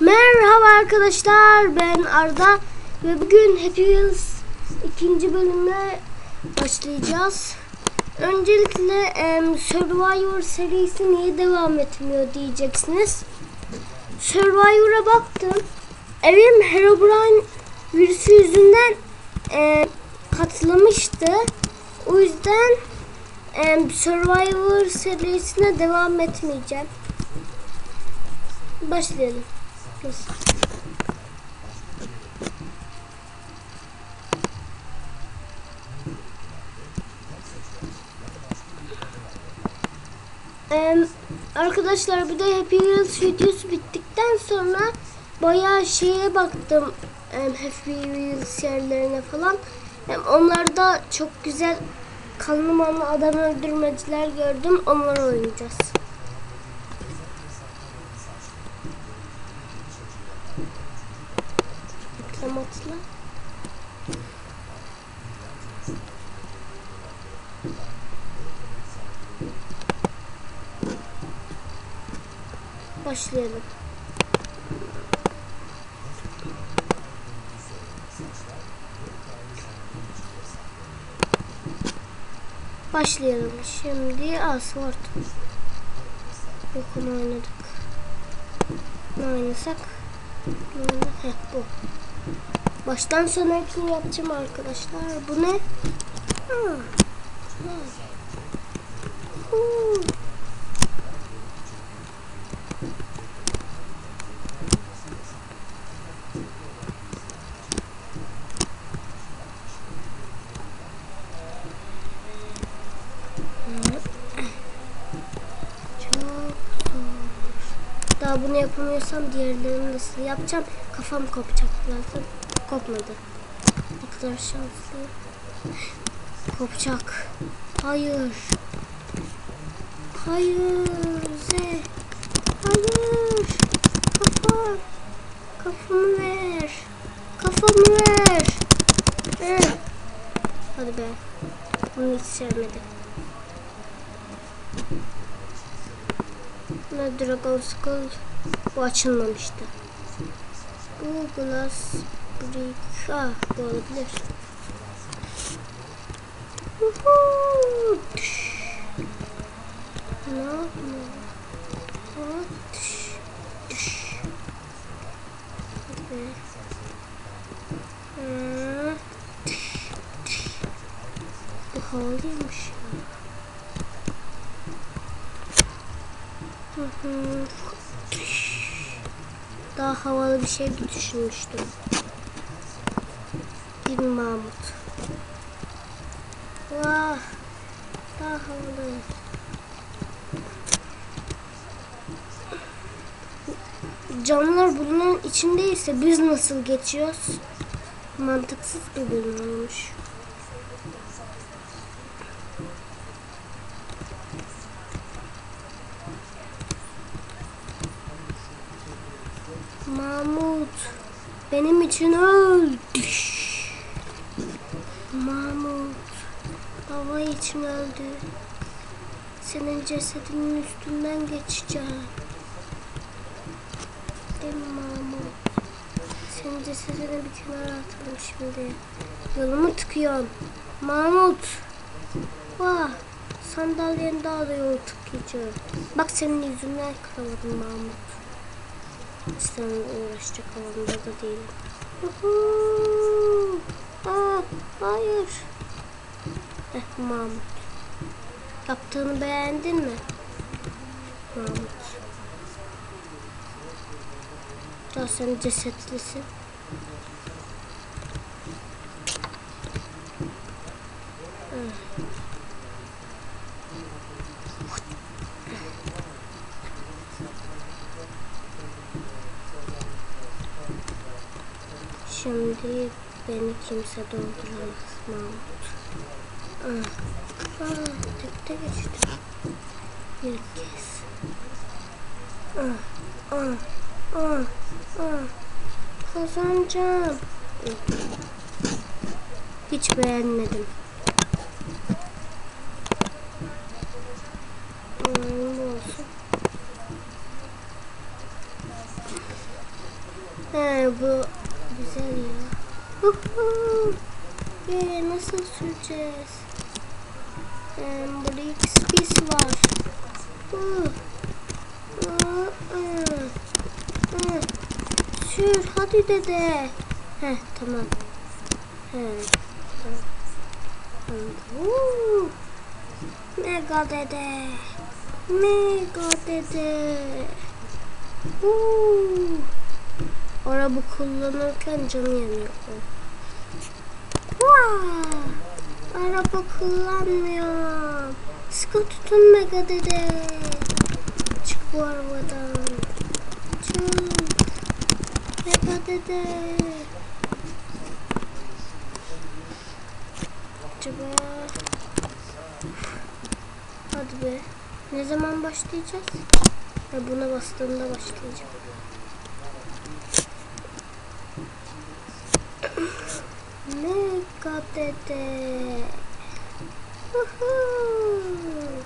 Merhaba arkadaşlar ben Arda ve bugün Happy Wheels ikinci bölümle başlayacağız. Öncelikle em, Survivor serisi niye devam etmiyor diyeceksiniz. Survivor'a baktım. Evim Herobrine virüsü yüzünden e, patlamıştı. O yüzden em, Survivor serisine devam etmeyeceğim. Başlayalım. Nasıl? Em, arkadaşlar bir de Happy Wheels videosu bittikten sonra bayağı şeye baktım em, Happy Wheels yerlerine falan. Em, onlarda çok güzel kanlı adam öldürmeciler gördüm. Onları oynayacağız. Başlayalım. Başlayalım. Şimdi asfalt. Yok onu oynadık. Ne oynasak? Ne oynadık? Heh bu. Baştan sona hepsini yapacağım arkadaşlar. Bu ne? Ha. Ha. Huu. Çok zor. Bunu yapamıyorsam diğerlerini nasıl yapacağım? Kafam kopacak birazdan. Kopmadı. Ne kadar şanslı. Kopacak. Hayır. Hayır. Z. Hayır. Kafa. Kafamı ver. Kafamı ver. Ver. Hadi be. Bunu hiç sevmedim. Ne Dragon Skull bu açılmamıştı. Bu Glass Brick ah bu olabilir. Uhu. Düş. Ne yapma? Ha, Düş. Düş. Hadi. Ha, düş, düş. Bu havalıymış ya. Hı hı. Daha havalı bir şey düşünmüştüm. Mi Mahmut? Vah! Daha havalı. Canlılar bunun içindeyse biz nasıl geçiyoruz? Mantıksız bir bölüm olmuş. Mahmut benim için öl. Mahmut baba için öldü. Senin cesedinin üstünden geçeceğim. Değil mi Mahmut? Senin cesedini bir kenara atalım şimdi. Yolumu tıkıyorsun. Mahmut. Vah. Sandalyenin daha da yolu tıkayacağım. Bak senin yüzünden kıramadım Mahmut. Seninle uğraşacak havamda da değilim. Hayır. Eh Mahmut. Yaptığını beğendin mi? Mahmut. Daha sen cesetlisin. Ah. Şimdi beni kimse dolduramaz Mahmut. Ah, ah, tekte geçti. Bir kez. Ah, ah, ah, ah. Kazanacağım. Hiç beğenmedim. Hmm, bu olsun. He bu güzel ya. Huhu. Ee, nasıl süreceğiz? Ee, burada XP'si var. Hı. Hı, hı. Hı. Sür hadi dede. Heh tamam. He. Tamam. Mega dede. Mega dede. Huu. Araba kullanırken canı yanıyor. Vaa! Araba kullanmıyor. Sıkı tutun Mega dede. Çık bu arabadan. Çık. Mega dede. Acaba... Hadi be. Ne zaman başlayacağız? Ha, buna bastığımda başlayacağım. Mega dede. Woohoo.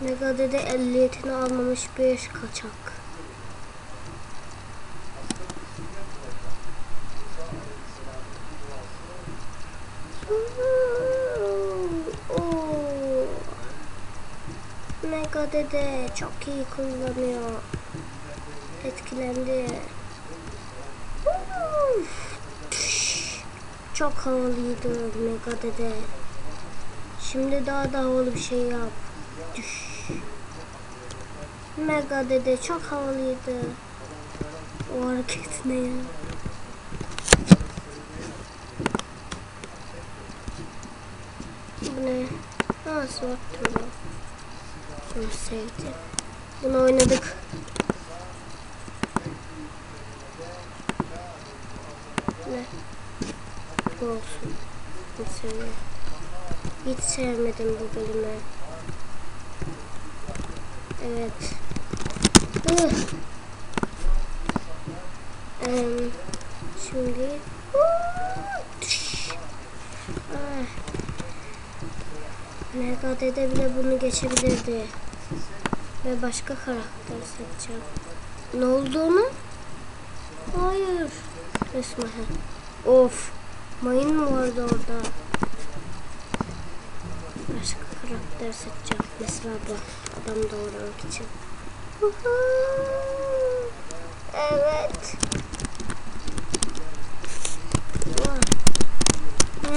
Mega dede ehliyetini almamış bir kaçak. Mega dede çok iyi kullanıyor. Etkilendi. Çok havalıydı Mega dede. Şimdi daha da havalı bir şey yap. Düş. Mega dede çok havalıydı. O hareket ne ya? Bu ne? Ha Turbo. Bunu sevdim. Bunu oynadık. Ne? Bu olsun. Sevmedim. Hiç sevmedim bu bölümü. Evet. Em, şimdi. Ah. Mega Dede bile bunu geçebilirdi. Ve başka karakter seçeceğim. Ne olduğunu? Hayır. Resmen. Of. Mayın mı vardı orada? Karakter seçeceğim. Mesela bu. Adam doğurmak için. Evet.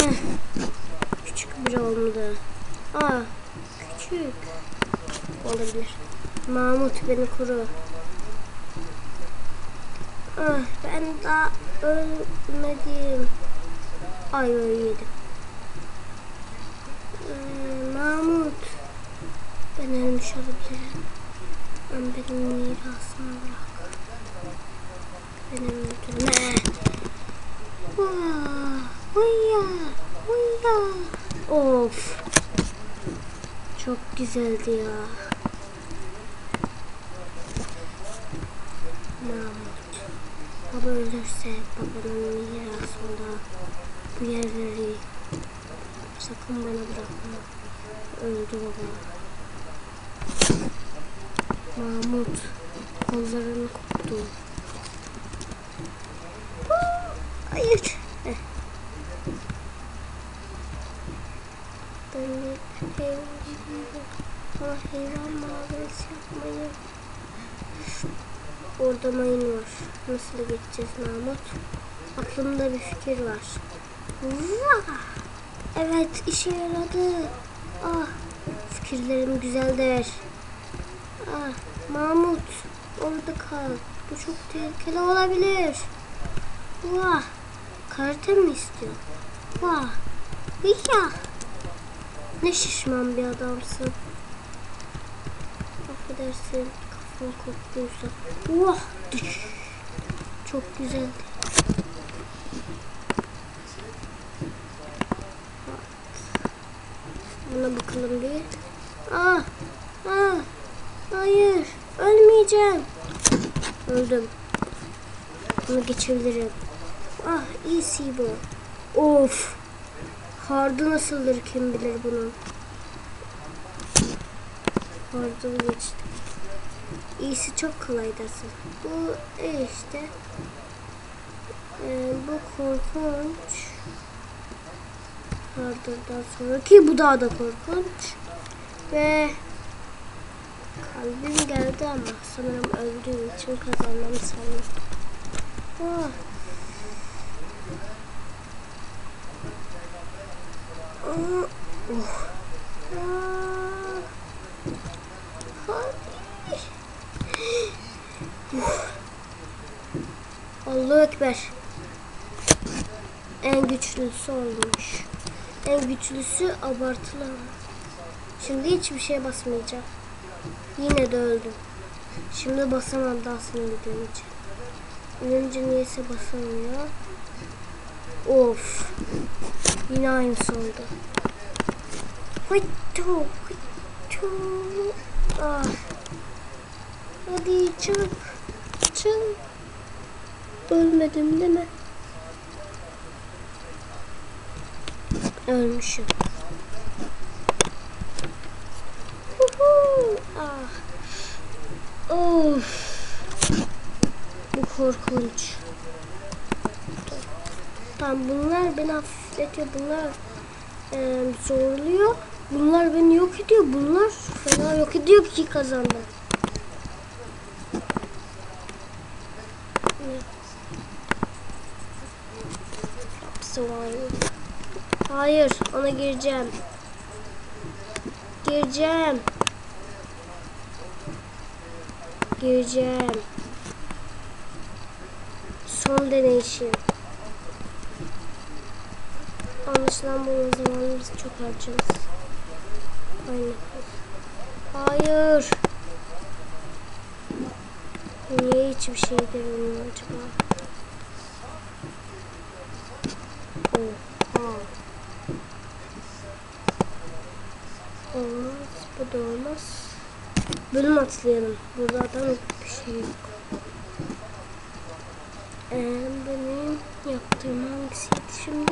Eh. Küçük biri olmadı. Aa, küçük. Olabilir. Mahmut beni koru. Ah, ben daha ölmedim. Ay ay yedim. Ee, Mahmut. Ben ölmüş olabilirim. Ama benim mirasımı bırak. Beni öldürme. Uyya. Uyya. Of. Çok güzeldi ya. Mahmut. Baba ölürse babanın mirasında bu yerleri sakın bana bırakma. Öldü baba. Mahmut kollarını koptu. Hayır. Heh. Ben bir hayvan hayvan muamelesi yapmayın. Orada mayın var. Nasıl geçeceğiz Mahmut? Aklımda bir fikir var. Vah! Evet işe yaradı. Ah fikirlerim güzeldir. Ah Mahmut orada kal. Bu çok tehlikeli olabilir. Vah! Karate mi istiyor? Vah! Hıyya! Ne şişman bir adamsın. Affedersin kafam koptuysa. Vah! Düş! Çok güzeldi. Buna bakalım bir. Ah! Ah! Hayır! Ölmeyeceğim. Öldüm. Bunu geçebilirim. Ah iyisi bu. Of. Hardı nasıldır kim bilir bunun. Hardı geçti. İyisi çok kolaydasın. Bu iyi işte. Ee, bu korkunç. Ardından sonraki bu daha da korkunç. Ve kalbim geldi ama sanırım öldüğüm için kazanmam sanırım. Ah. Ah, oh. Ah. Allahu Ekber. En güçlüsü olmuş. En güçlüsü abartılı. Şimdi hiçbir şeye basmayacağım. Yine de öldüm. Şimdi basamam daha sinirlediğim için. Ölünce niyeyse basamıyor. Of. Yine aynısı oldu. Hıttu, hıttu. Ah. Hadi çık. Çık. Ölmedim değil mi? Ölmüşüm. Huhu. Ah. Of. Bu korkunç. Tamam bunlar beni hafifletiyor. Bunlar e, zorluyor. Bunlar beni yok ediyor. Bunlar fena yok ediyor ki kazandı. Hapsi var. Hayır, ona gireceğim. Gireceğim. Gireceğim. Son deneyişim. Anlaşılan bu zamanımız çok harcamış. Aynen. Hayır. Niye hiçbir şey görünmüyor acaba? Oha. Olmaz. Bu da olmaz. Bölüm atlayalım. Burada adam bir şey yok. Ee, benim yaptığım hangisiydi şimdi?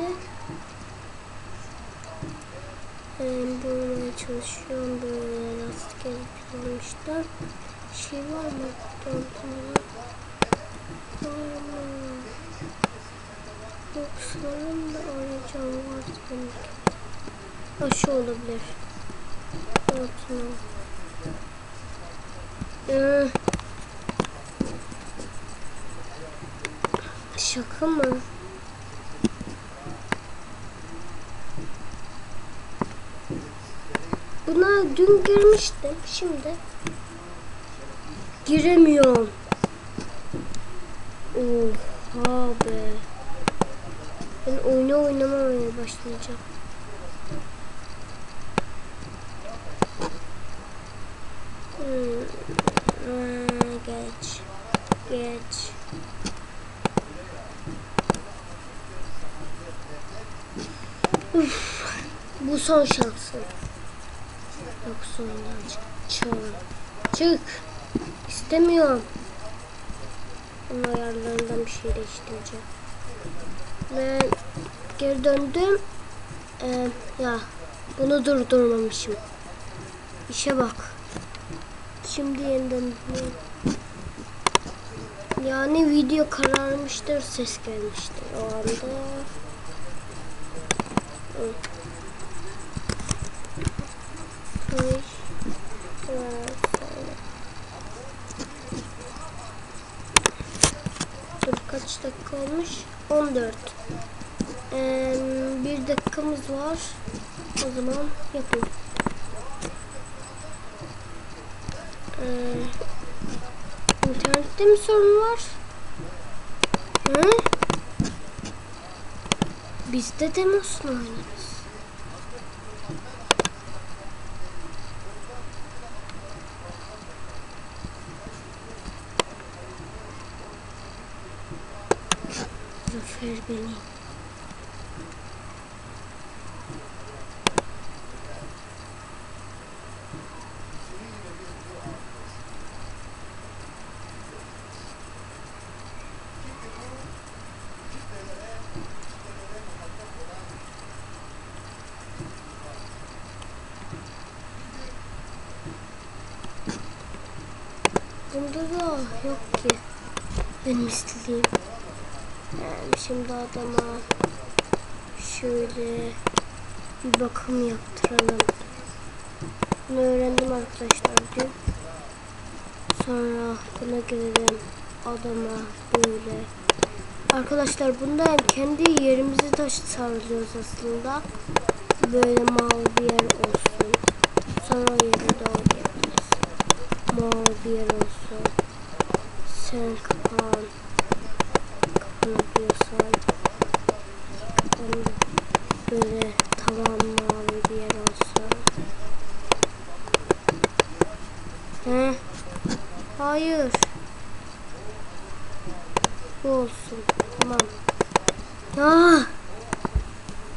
Ee, bulmaya çalışıyorum. Böyle lastik yapmışlar. Şey var mı? Döndürme. Var mı? Yok sanırım da arayacağım var sanki. Ha şu olabilir. Altına. Ee, şaka mı? Buna dün girmiştim. Şimdi giremiyorum. Oha be. Ben oyunu oynamamaya başlayacağım. Hmm. Ha, geç. Geç. Uf. Bu son şansım. Yoksa ondan çık. Çık. Çık. İstemiyorum. Bunun ayarlarından bir şey değiştireceğim. Ve geri döndüm. Ee, ya bunu durdurmamışım. İşe bak. Şimdi yeniden. Yani video kararmıştır, ses gelmiştir o anda. Kaç dakika olmuş? 14. Ee, bir dakikamız var. O zaman yapayım. Ee, internette mi sorun var? Hı? Biz de demosla oynarız. Zafer beni. Bunda da yok ki. Benim istediğim. Yani şimdi adama şöyle bir bakım yaptıralım. Bunu öğrendim arkadaşlar dün. Sonra buna gelelim adama böyle. Arkadaşlar bunda hem kendi yerimizi taş sarılıyoruz aslında. Böyle mavi bir yer olsun. Sonra o yere doğru yapacağız. Mavi bir yer olsun. Sen kapan. Kapanabiliyorsan. Kapan. Böyle tavan mavi bir yer olsun. He? Hayır. Bu olsun. Tamam. Ah!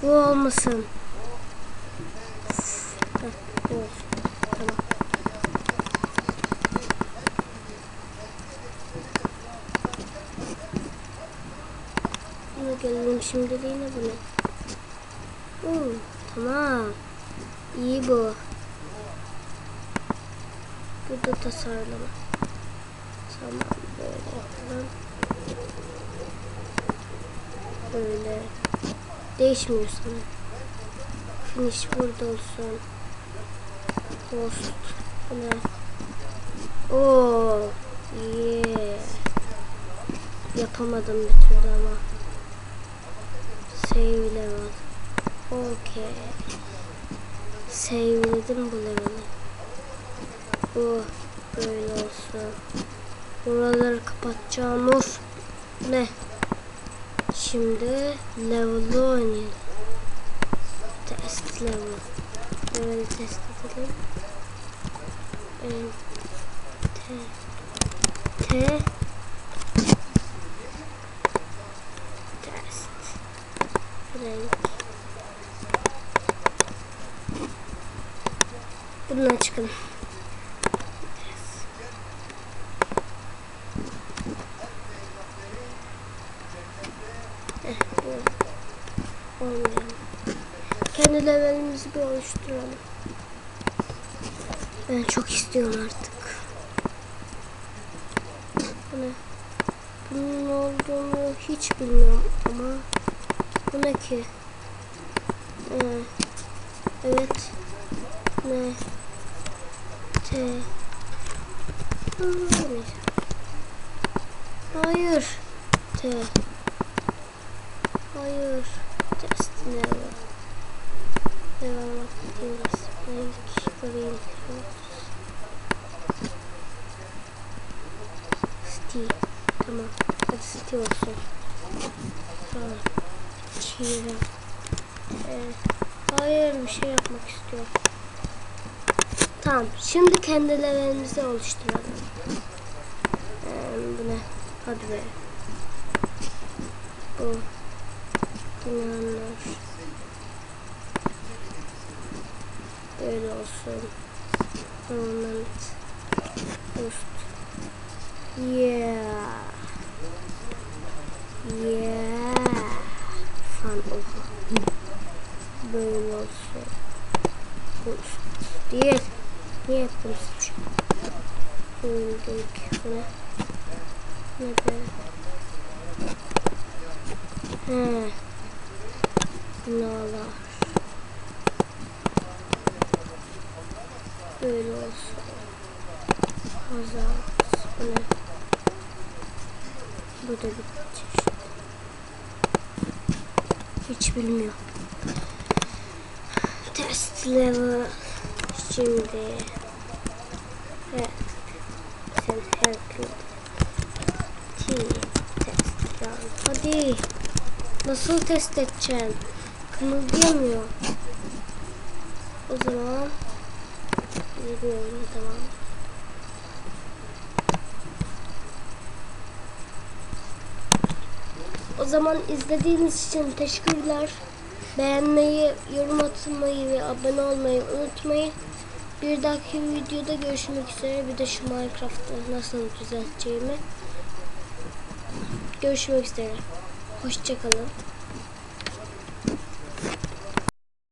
Bu olmasın. Heh, bu olsun. Tamam. Bunu gelelim şimdiliğine bu ne? Oo, tamam. İyi bu. Burada tasarlama. Tamam böyle yapalım. Böyle. Değişmiyor sana. Finish burada olsun. Post. Bu ne? Oo. Yeah. Yapamadım bir türlü ama. Save level. Okay. Save'ledim bu level'i. Bu böyle olsun. Buraları kapatacağım. Of. Ne? Şimdi level'ı oynayalım. Test level. Level'i test edelim. T. T. Test. Renk. Çıkalım. Eh. Kendi levelimizi bir oluşturalım. Ben çok istiyorum artık. Ne? Bunun olduğunu hiç bilmiyorum ama bu ne ki? Ee, evet. Ne? Neyse. Hayır. T. Hayır. Test level. Devam ediyoruz. Renk green. Steel. Tamam. Hadi steel olsun. Tamam. Çiğdem. Ee, hayır bir şey yapmak istiyorum. Tamam. Şimdi kendi levelimizi oluşturalım. Ee, bu ne? Hadi be. Bu. Binalar. Böyle olsun. Ornament. Boost. Yeah. Yeah. Fan oha. Böyle olsun. Boost. Değil. Niye yaptım suç? Öldük. Ne? Ne be? He. Binalar. Böyle olsun. Hazar. Bu ne? Bu da bir çeşit. Hiç bilmiyorum. Test level. Şimdi. Evet. Sen. T. Test run. Hadi. Nasıl test edeceğim? Kımıldayamıyor. O zaman Bilmiyorum tamam. O zaman izlediğiniz için teşekkürler. Beğenmeyi, yorum atmayı ve abone olmayı unutmayın. Bir dahaki videoda görüşmek üzere. Bir de şu Minecraft'ı nasıl düzelteceğimi. Görüşmek üzere. Hoşçakalın.